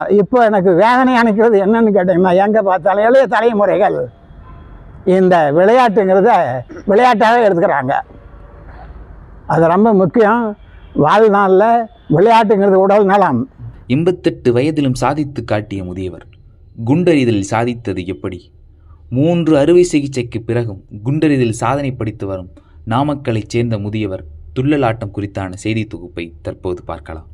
இப்போ எனக்கு வேதனை அணைக்கிறது என்னன்னு கேட்டீங்கன்னா எங்கே பார்த்தாலும் இளைய தலைமுறைகள் இந்த விளையாட்டுங்கிறத விளையாட்டாகவே எடுத்துக்கிறாங்க. அது ரொம்ப முக்கியம். வாழ்நாளில் விளையாட்டுங்கிறது உடல் நலம். எண்பத்தெட்டு வயதிலும் சாதித்து காட்டிய முதியவர் குண்டறிதல் சாதித்தது எப்படி? மூன்று அறுவை சிகிச்சைக்கு பிறகும் குண்டறிதல் சாதனை படித்து வரும் நாமக்கலைச் சேர்ந்த முதியவர் துள்ளலாட்டம் குறித்தான செய்தி தொகுப்பை தற்போது பார்க்கலாம்.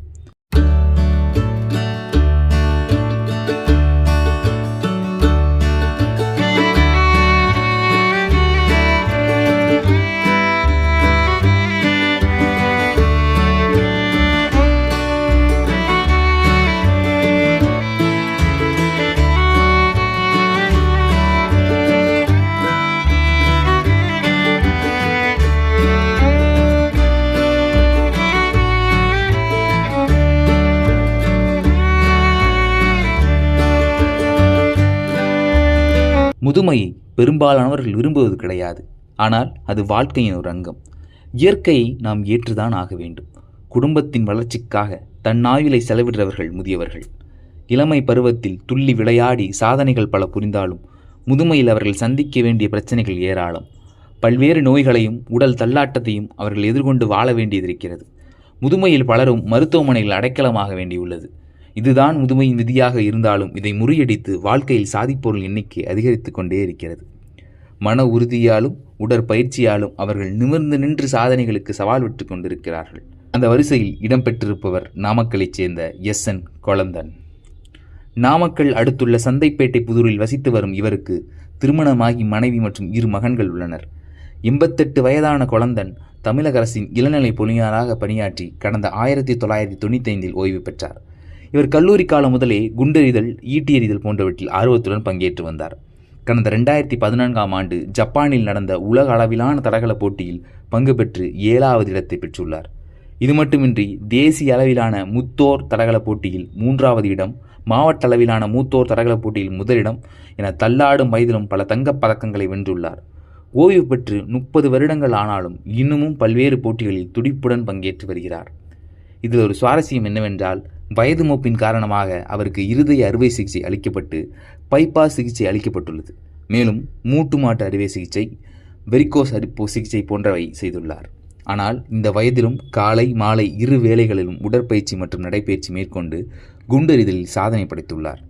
முதுமையை பெரும்பாலானவர்கள் விரும்புவது கிடையாது. ஆனால் அது வாழ்க்கையின் ஒரு அங்கம். இயற்கையை நாம் ஏற்றுதான் ஆக வேண்டும். குடும்பத்தின் வளர்ச்சிக்காக தன் ஆயுளை செலவிடுறவர்கள் முதியவர்கள். இளமை பருவத்தில் துள்ளி விளையாடி சாதனைகள் பல புரிந்தாலும் முதுமையில் அவர்கள் சந்திக்க வேண்டிய பிரச்சனைகள் ஏராளம். பல்வேறு நோய்களையும் உடல் தள்ளாட்டத்தையும் அவர்கள் எதிர்கொண்டு வாழ வேண்டியதிருக்கிறது முதுமையில் பலரும் மருத்துவமனையில் அடைக்கலமாக வேண்டியுள்ளது. இதுதான் முதுமையின் விதியாக இருந்தாலும் இதை முறியடித்து வாழ்க்கையில் சாதிப்பொருள் எண்ணிக்கை அதிகரித்து கொண்டே இருக்கிறது. மன உறுதியாலும் உடற்பயிற்சியாலும் அவர்கள் நிமிர்ந்து நின்று சாதனைகளுக்கு சவால் விட்டு கொண்டிருக்கிறார்கள். அந்த வரிசையில் இடம்பெற்றிருப்பவர் நாமக்கலைச் சேர்ந்த எஸ். என். கொளந்தன் நாமக்கல் அடுத்துள்ள சந்தைப்பேட்டை புதூரில் வசித்து வரும் இவருக்கு திருமணமாகி மனைவி மற்றும் இரு மகன்கள் உள்ளனர். எண்பத்தெட்டு வயதான கொளந்தன் தமிழக அரசின் இளநிலை பொறியாளராக பணியாற்றி கடந்த ஆயிரத்தி தொள்ளாயிரத்தி தொண்ணூத்தைந்தில் ஓய்வு பெற்றார். இவர் கல்லூரி காலம் முதலே குண்டெறிதல் ஈட்டி எறிதல் போன்றவற்றில் ஆர்வத்துடன் பங்கேற்று வந்தார். கடந்த ரெண்டாயிரத்தி பதினான்காம் ஆண்டு ஜப்பானில் நடந்த உலக அளவிலான தடகள போட்டியில் பங்கு பெற்று ஏழாவது இடத்தை பெற்றுள்ளார். இது மட்டுமின்றி தேசிய அளவிலான முத்தோர் தடகள போட்டியில் மூன்றாவது இடம் மாவட்ட அளவிலான மூத்தோர் தடகள போட்டியில் முதலிடம் என தள்ளாடும் வயதிலும் பல தங்கப் பதக்கங்களை வென்றுள்ளார். ஓய்வு பெற்று முப்பது வருடங்கள் ஆனாலும் இன்னமும் பல்வேறு போட்டிகளில் துடிப்புடன் பங்கேற்று வருகிறார். இதில் ஒரு சுவாரஸ்யம் என்னவென்றால் வயது மூப்பின் காரணமாக அவருக்கு இருதய அறுவை சிகிச்சை அளிக்கப்பட்டு பைபாஸ் சிகிச்சை அளிக்கப்பட்டுள்ளது. மேலும் மூட்டு மாட்டு அறுவை சிகிச்சை வெரிகோஸ் அரிப்போ சிகிச்சை போன்றவை செய்துள்ளார். ஆனால் இந்த வயதிலும் காலை மாலை இரு வேளைகளிலும் உடற்பயிற்சி மற்றும் நடைப்பயிற்சி மேற்கொண்டு குண்டெறிதலில் சாதனை படைத்துள்ளார்.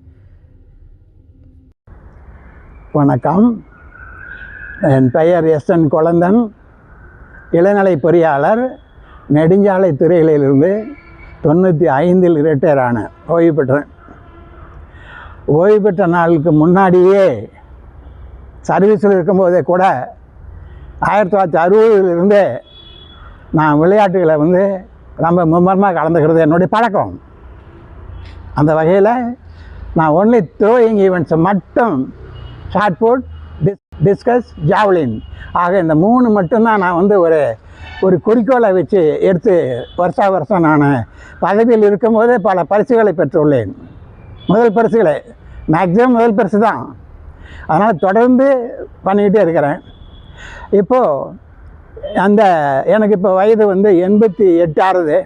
வணக்கம். என் பெயர் எஸ் என் குழந்தன். இளநிலை பொறியாளர். நெடுஞ்சாலை துறைகளிலிருந்து தொண்ணூற்றி ஐந்தில் ரிட்டையர் ஆனேன் ஓய்வு பெற்றேன் ஓய்வு பெற்ற நாளுக்கு முன்னாடியே சர்வீஸில் இருக்கும்போதே கூட ஆயிரத்தி தொள்ளாயிரத்தி அறுபதுலேருந்தே நான் விளையாட்டுகளை வந்து ரொம்ப மும்மரமாக கலந்துக்கிறது என்னுடைய பழக்கம். அந்த வகையில் நான் ஒன்லி த்ரோயிங் ஈவெண்ட்ஸை மட்டும் ஷார்ட் புட் டிஸ் டிஸ்கஸ் ஜாவ்லின் ஆக இந்த மூணு மட்டும்தான் நான் வந்து ஒரு ஒரு குறிக்கோளை வச்சு எடுத்து வருஷா வருஷம் நான் பதவியில் இருக்கும்போது பல பரிசுகளை பெற்றுள்ளேன். முதல் பரிசுகளை. மேக்ஸிமம் முதல் பரிசு தான். அதனால் தொடர்ந்து பண்ணிக்கிட்டே இருக்கிறேன். இப்போது அந்த எனக்கு இப்போ வயது வந்து எண்பத்தி எட்டு ஆறுது.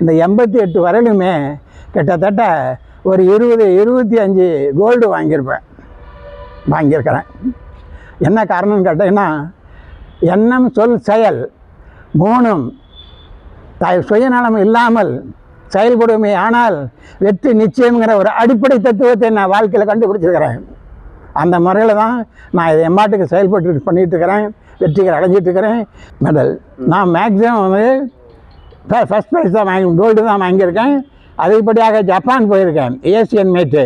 இந்த எண்பத்தி எட்டு வரையிலுமே கிட்டத்தட்ட ஒரு இருபது இருபத்தி அஞ்சு கோல்டு வாங்கியிருப்பேன். வாங்கியிருக்கிறேன். என்ன காரணம்னு கேட்டிங்கன்னா எண்ணம் சொல் செயல் மூணும் த சுயநலம் இல்லாமல் செயல்படுமே ஆனால் வெற்றி நிச்சயம்ங்கிற ஒரு அடிப்படை தத்துவத்தை நான் வாழ்க்கையில் கண்டுபிடிச்சிருக்கிறேன். அந்த முறையில் தான் நான் இதை எம்மாட்டுக்கு செயல்பட்டு பண்ணிகிட்டு இருக்கிறேன் வெற்றிகள் அடைஞ்சிட்டு இருக்கிறேன். மெடல். நான் மேக்ஸிமம் வந்து ஃபஸ்ட் ப்ரைஸ் தான் வாங்கி கோல்டு தான் வாங்கியிருக்கேன். அதேபடியாக ஜப்பான் போயிருக்கேன். Asian meet.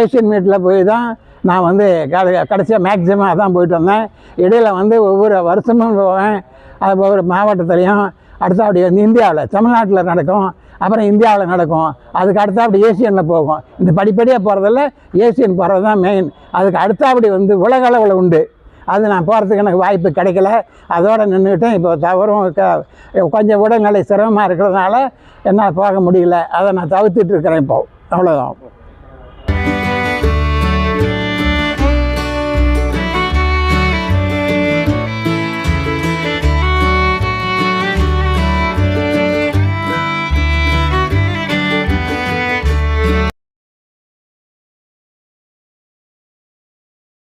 ஏசியன் மீட்டில் போய் தான் நான் வந்து கட கடைசியாக மேக்ஸிமம் அதான் போயிட்டு வந்தேன். இடையில் வந்து ஒவ்வொரு வருஷமும் போவேன். அது ஒவ்வொரு மாவட்டத்துலேயும் அடுத்த அப்படி வந்து இந்தியாவில் தமிழ்நாட்டில் நடக்கும். அப்புறம் இந்தியாவில் நடக்கும். அதுக்கு அடுத்த அப்படி ஏசியனில் போகும். இந்த படிப்படியாக போகிறதில்ல ஏசியன் போகிறது தான் மெயின் அதுக்கு அடுத்த அப்படி வந்து உலக அளவில் உண்டு. அது நான் போகிறதுக்கு எனக்கு வாய்ப்பு கிடைக்கல. அதோடு நின்றுக்கிட்டேன் இப்போ தவறும் க கொஞ்சம் உடல்நிலை சிரமமாக இருக்கிறதுனால என்னால் போக முடியல. அதை நான் தவிர்த்துட்டு இருக்கிறேன் இப்போ. அவ்வளோதான்